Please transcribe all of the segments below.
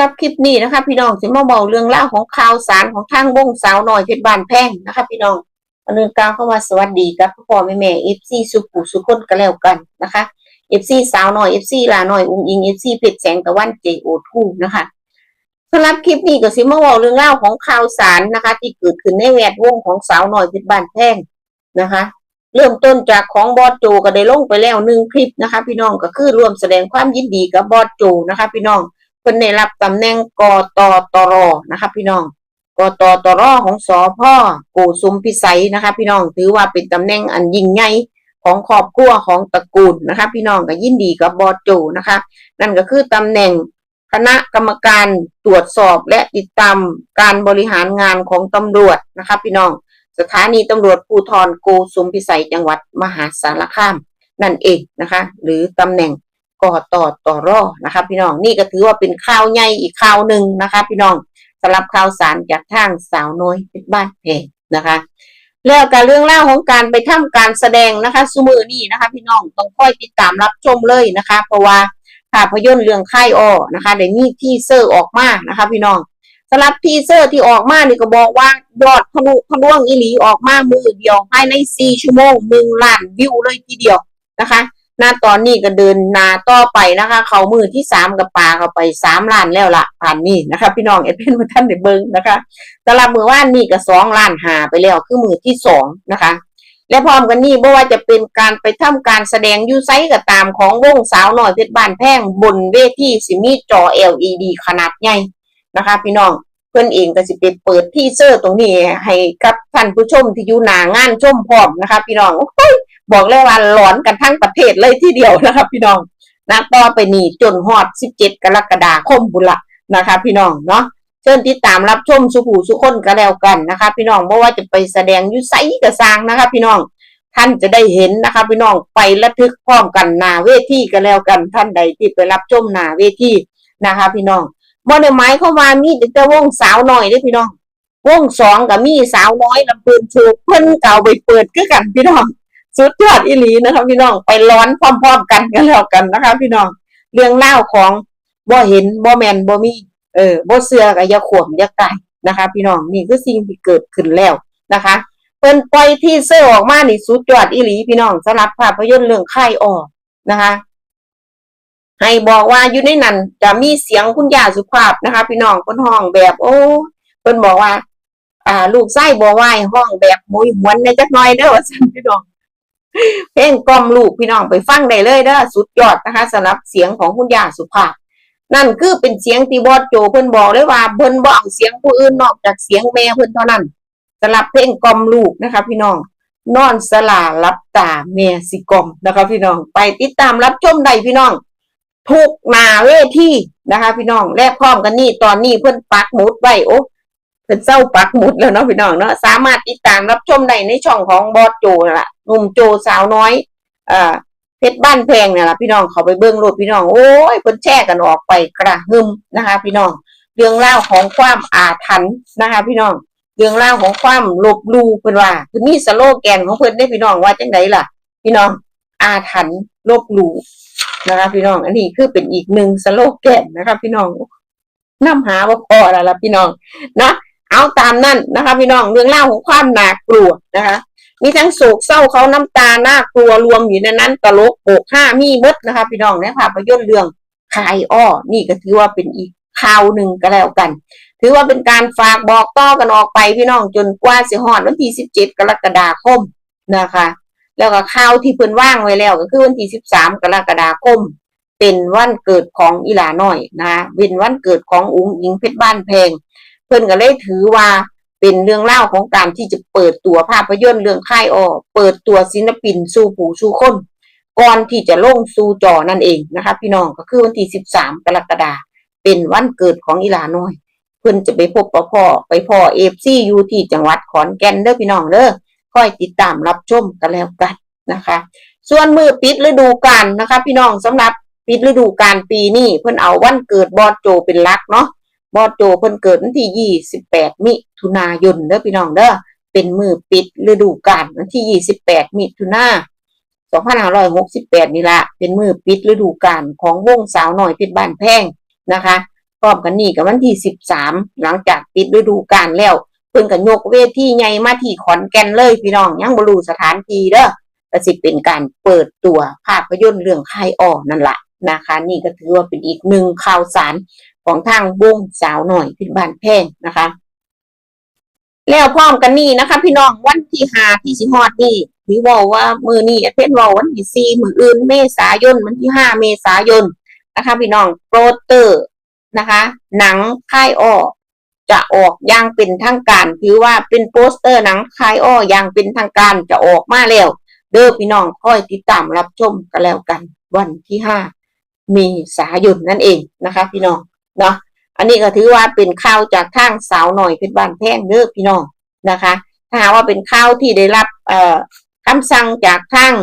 รับคลิปนี้นะคะพี่น้องสิมาเบาเรื่องเล่าวของข่าวสารของทางวงสาวหน้อยเพชรบานแพงนะคะ พี่น้องอันนึงกล่าวเข้ามาสวัสดีกับพ่อแม่แม่เอฟซีสุขุสุคนก็แล้วกันนะคะเอฟซีสาวหน้อยเอฟซีลาน้อยอุ้งอิงเอฟซีเพชรแสงตะวันเจโอทูนะคะสำหรับคลิปนี้ก็สิมาเบาเรื่องเล่าวของข่าวสารนะคะ ที่เกิดขึ้นในแวดวงของสาวหน้อยเพชรบานแพงนะคะ เริ่มต้นจากของบอสโจก็ได้ลงไปแล้วหนึ่งคลิปนะคะ พี่น้องก็คือร่วมแสดงความยินดีกับบอสโจนะคะ พี่น้อง เพิ่นได้รับตำแหน่งกตตรนะคะพี่น้องกตตรของสอพ่อโกสุมพิสัยนะคะ พี่น้องถือว่าเป็นตำแหน่งอันยิ่งใหญ่ของครอบครัวของตระกูลนะคะ พี่น้องก็ยินดีกับบอโจนะคะ นั่นก็คือตำแหน่งคณะกรรมการตรวจสอบและติดตามการบริหารงานของตำรวจนะคะพี่น้องสถานีตำรวจภูธรโกสุมพิสัยจังหวัดมหาสารคามนั่นเองนะคะ หรือตำแหน่ง กอตอต่อรอนะคะพี่น้องนี่ก็ถือว่าเป็นข่าวใหญ่อีกข่าวหนึ่งนะคะพี่น้องสำหรับข่าวสารจากทางสาวน้อยเพชรบ้านเพงนะคะแล้วการเรื่องเล่าของการไปทำการแสดงนะคะสมือนี่นะคะพี่น้องต้องค่อยติดตามรับชมเลยนะคะ เพราะว่าภาพยนตร์เรื่องค่ายอ้อนะคะได้มีที่เซอร์ออกมานะคะ พี่น้องสำหรับทีเซอร์ที่ออกมานี่ก็บอกว่ายอดทะลุทะลวงอีหลีออกมามือเดียวภายใน4ชั่วโมงหนึ่งล้านวิวเลยทีเดียวนะคะ หน้าตอนนี้ก็เดินนาต่อไปนะคะ เขามือที่สามกับปลาเข้าไปสามล้านแล้วละผ่านนี่นะคะ พี่น้องเอดเป็นท่านได้เบิ้งนะคะสำหรับมือว่านนี่ก็สองล้านหาไปแล้วคือมือที่สองนะคะ และพร้อมกันนี่ไม่ว่าจะเป็นการไปทำการแสดงยูไซกับตามของวงสาวหน่อยเพชรบ้านแพงบนเวทีสิมีจอ LED ขนาดใหญ่นะคะ พี่น้องเพื่อนเองก็สิเป็นเปิดที่เซอร์ตรงนี้ให้กับท่านผู้ชมที่อยู่หนางานชมพร้อมนะคะ พี่น้องโอ้ย บอกเลยว่าหลอนกันทั้งประเทศเลยทีเดียวนะครับ พี่น้องนะต่อไปนี่จนฮอด 17 กรกฎาคมบุละนะคะ พี่น้องเนาะเชิญติดตามรับชมสุขูสุคนก็แล้วกันนะคะ พี่น้องเพราะว่าจะไปแสดงยุไซกระซางนะคะ พี่น้องท่านจะได้เห็นนะคะ พี่น้องไประทึกพร้อมกันนาเวทีก็แล้วกันท่านใดที่ไปรับชมนาเวทีนะคะ พี่น้องบ่ได้หมายเข้ามามีแต่วงสาวหน่อยเด้พี่น้องวงสองกับมีสาวน้อยลำเพินโชว์เพิ่นเก่าไปเปิดคือกันพี่น้อง สุดยอดอีหลีนะคะพี่น้องไปร้อนพร้อมๆกันกันแล้วกันนะคะ พี่น้องเรื่องเล่าของบ่เห็นบ่แมนบ่มีเออบ่เสือกับยาขวมยาไก่นะคะ พี่น้องนี่คือสิ่งที่เกิดขึ้นแล้วนะคะเพิ่นปล่อยที่เสื้อออกมานี่สุดยอดอีหลีพี่น้องสำหรับภาพยนตร์เรื่องค่ออกนะคะ ให้บอกว่าอยู่ในนั้นจะมีเสียงคุณย่าสุภาพนะคะ พี่น้องเพิ่นห้องแบบ โอ้เพิ่นบอกว่า อ่า ลูกไส้บ่ไหวห้องแบบมุยหวนในจักหน่อยเด้อว่าซั่นพี่น้อง เพลงกล่อมลูกพี่น้องไปฟังได้เลยเด้อสุดยอดนะคะสำหรับเสียงของคุณย่าสุภาพ นั่นคือเป็นเสียงที่บอสโจเพิ่นบอกเลยว่าเพิ่นบ่เอาเสียงผู้อื่นนอกจากเสียงแม่เพิ่นเท่านั้นสำหรับเพลงกล่อมลูกนะคะ พี่น้องนอนสลารับตาแม่สิกล่อมนะคะพี่น้องไปติดตามรับชมได้พี่น้อง ทุกหนาเวทีนะคะ พี่น้องและพร้อมกันนี่ตอนนี้เพิ่อนปักหมุดไว้โอ้ เป็นเศร้าปักหมุดแล้วเนาะพี่น้องเนาะสามารถติดตามรับชมได้ในช่องของบอสโจละหนุ่มโจสาวน้อยเอ่อเพชรบ้านแพงเนี่ยล่ะพี่น้องเขาไปเบิ้งรถพี่น้องโอ้ยเพิ่นแช่กันออกไปกระหึมนะคะ พี่น้องเรื่องเล่าของความอาถรรพ์นะคะ พี่น้องเรื่องเล่าของความลบลูเพิ่นว่าคือมีสโลแกนของเพิ่นได้พี่น้องว่าจังไดล่ะ พี่น้องอาถรรพ์ลบลูนะคะ พี่น้อง อันนี้คือเป็นอีกหนึ่งสโลแกนนะคะ พี่น้องน้ำหาว่าพอแล้วล่ะพี่น้องนะ เอาตามนั่นนะคะ พี่น้องเรื่องเล่าของความน่ากลัวนะคะ มีทั้งโศกเศร้าเขาน้ำตาหน่ากลัวรวมอยู่ในนั้นตลกโปกห้ามีเบิดนะคะ พี่น้องในภาพยนตร์เรื่องคายอ้อ นี่ก็ถือว่าเป็นอีกข่าวหนึ่งก็แล้วกัน ถือว่าเป็นการฝากบอกต่อกันออกไปพี่น้องจนกว่าสิฮอดวันที่สิบเจ็ดกรกฎาคมนะคะ แล้วก็ข่าวที่เพิ่นว่างไว้แล้วก็คือวันที่สิบสามกรกฎาคม เป็นวันเกิดของอีหลาน้อยนะเป็นวันเกิดของอุ๋งอิงเพชรบ้านแพง เพิ่นก็เลยถือว่าเป็นเรื่องเล่าของการที่จะเปิดตัวภาพยนตร์เรื่องค่ายออเปิดตัวศิลปินสู่ผู้สู่คนก่อนที่จะลงสู่จอนั่นเองนะคะ พี่น้องก็คือวันที่สิบสามกรกฎาคมเป็นวันเกิดของอีหลาน้อยเพิ่นจะไปพบปะพ่อไปพ่อเอฟซีอยู่ที่จังหวัดขอนแก่นเด้อพี่น้องเด้อคอยติดตามรับชมกันแล้วกันนะคะ ส่วนมือปิดฤดูกาลนะคะ พี่น้องสำหรับปิดฤดูกาลปีนี้เพิ่นเอาวันเกิดบอสโจเป็นลักเนาะ บอสโจเพิ่นเกิดวันที่28มิถุนายนเด้อพี่น้องเด้อเป็นมือปิดฤดูกาลวันที่28มิถุนา2568นี่ละเป็นมือปิดฤดูกาลของวงสาวหน่อยเพชรบ้านแพงนะคะพร้อมกันนี่กับวันที่สิบสามหลังจากปิดฤดูกาลแล้วเพิ่นก็ยกเวทีใหญ่มาที่ขอนแก่นเลยพี่น้องยังบรูสถานที่เด้อก็สิเป็นการเปิดตัวภาพยนตร์เรื่องคายอ้อนั่นแหละนะคะ นี่ก็ถือว่าเป็นอีกหนึ่งข่าวสาร ของทางวงสาวหน่อยพิบานแพงนะคะ แล้วพร้อมกันนี่นะคะ พี่น้องวันที่ห้าที่สิฮอดนี่ถือว่าว่ามือนี่เพิ่นว่าวันที่สี่มืออื่นเมษายนวันที่ห้าเมษายนนะคะ พี่น้องโปรเตอร์นะคะ หนังค่ายอ้อจะออกอย่างเป็นทางการถือว่าเป็นโปสเตอร์หนังคายอ้ออย่างเป็นทางการจะออกมาแล้ว เด้อพี่น้องคอยติดตามรับชมกันแล้วกัน วันที่ห้ามีสายนนั่นเองนะคะ พี่น้อง เนาะอันนี้ก็ถือว่าเป็นข่าวจากทางสาวหน่อยเป็นบ้านแพงเด้อพี่น้องนะคะ ถ้าหาว่าเป็นข่าวที่ได้รับเอ่อคำสั่งจากทาง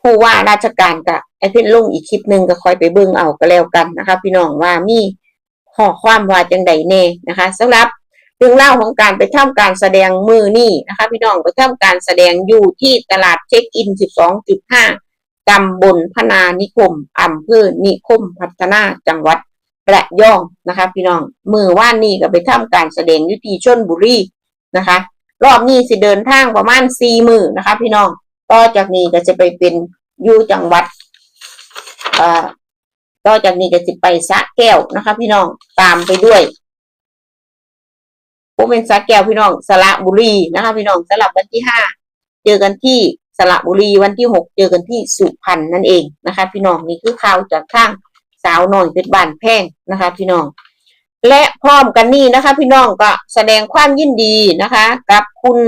ผู้ว่าราชการกับไอ้เพิ่นลงอีกคลิปหนึ่งก็คอยไปเบิ่งเอาก็แล้วกันนะคะ พี่น้องว่ามีข้อความว่าจังใดแน่นะคะสำหรับเรื่องเล่าของการไปทำการแสดงมือนี่นะคะ พี่น้องไปทำการแสดงอยู่ที่ตลาดเช็คอิน 12.5ตำบลพนานิคมอำเภอนิคมพัฒนาจังหวัด ระยองนะคะพี่น้องมือว่านนี่ก็ไปทำการแสดงยู่ที่ชนบุรีนะคะ รอบนี้สิเดินทางประมาณสี่มือนะคะ พี่น้องต่อจากนี้ก็จะไปเป็นอยู่จังหวัดอ่อต่อจากนี้ก็จะไปสะแก้วนะคะ พี่น้องตามไปด้วยผมเป็นสะแก้วพี่น้องสระบุรีนะคะ พี่น้องสลับวันที่ห้าเจอกันที่สระบุรีวันที่หกเจอกันที่สุพรรณนั่นเองนะคะ พี่น้องนี่คือข่าวจากข้าง สาวหน่อยเป็นบ้านแพงนะคะพี่น้อง และพร้อมกันนี่นะคะ พี่น้องก็แสดงความยินดีนะคะ กับคุณ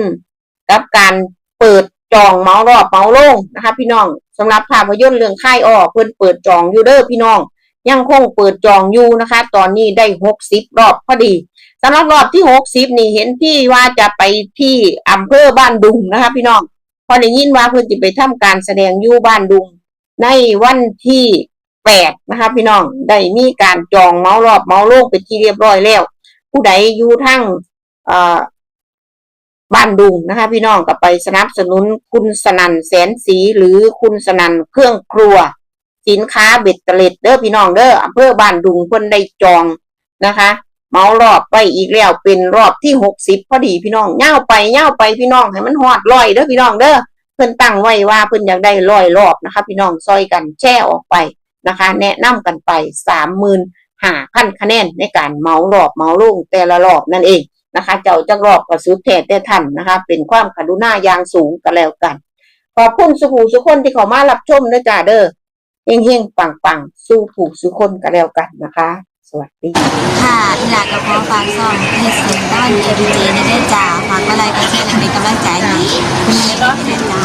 กับการเปิดจองเมาส์รอบเมาส์ลงนะคะ พี่น้องสำหรับภาพยนตร์เรื่องค่ายอ้อเพิ่นเปิดจองอยู่เด้อพี่น้อง ยังคงเปิดจองอยู่นะคะ ตอนนี้ได้หกสิบรอบพอดีสำหรับรอบที่หกสิบนี่เห็นพี่ว่าจะไปที่อำเภอบ้านดุงนะคะ พี่น้องพอได้ยินว่าเพิ่นจะไปทำการแสดงอยู่บ้านดุง ในวันที่ แปดนะคะพี่น้องได้มีการจองเมาส์รอบเมาส์โล่งเป็นที่เรียบร้อยแล้ว ผู้ใดอยู่ทั้งบ้านดุงนะคะพี่น้องก็ไปสนับสนุนคุณสนันแสนสีหรือคุณสนันเครื่องครัว สินค้าเบ็ดเตล็ดเด้อพี่น้องเด้ออำเภอบ้านดุงเพิ่นได้จองนะคะเมารอบไปอีกแล้วเป็นรอบที่หกสิบพอดีพี่น้องเง่าไปเง่าไปพี่น้องให้มันหอดลอยเด้อพี่น้องเด้อเพิ่นตั้งไว้ว่าเพิ่นอยากได้ลอยรอบนะคะ พี่น้องซอยกันแช่ออกไป นะคะ แนะนำกันไปสามหมื่นห้าพันคะแนนในการเมารอบเมาลุ่งแต่ละรอบนั่นเองนะคะ เจ้าจักรอบกับสุดแท้แต่ท่านนะคะ เป็นความกรุณาอย่างสูงกันแล้วกัน ขอบคุณสุภูสุคนที่เข้ามารับชมนะจ้าเด้อเฮงเฮงปังปังสู้ผูกสุคนกันแล้วกันนะคะ สวัสดี ค่ะอีหลากระพาะฝากซ่องให้เสียงต้อนเอพีเจในได้จ้าฝากอะไรก็แค่เป็นกำลังใจให้คุณแม่ด้วยจ้าแม่ติดตา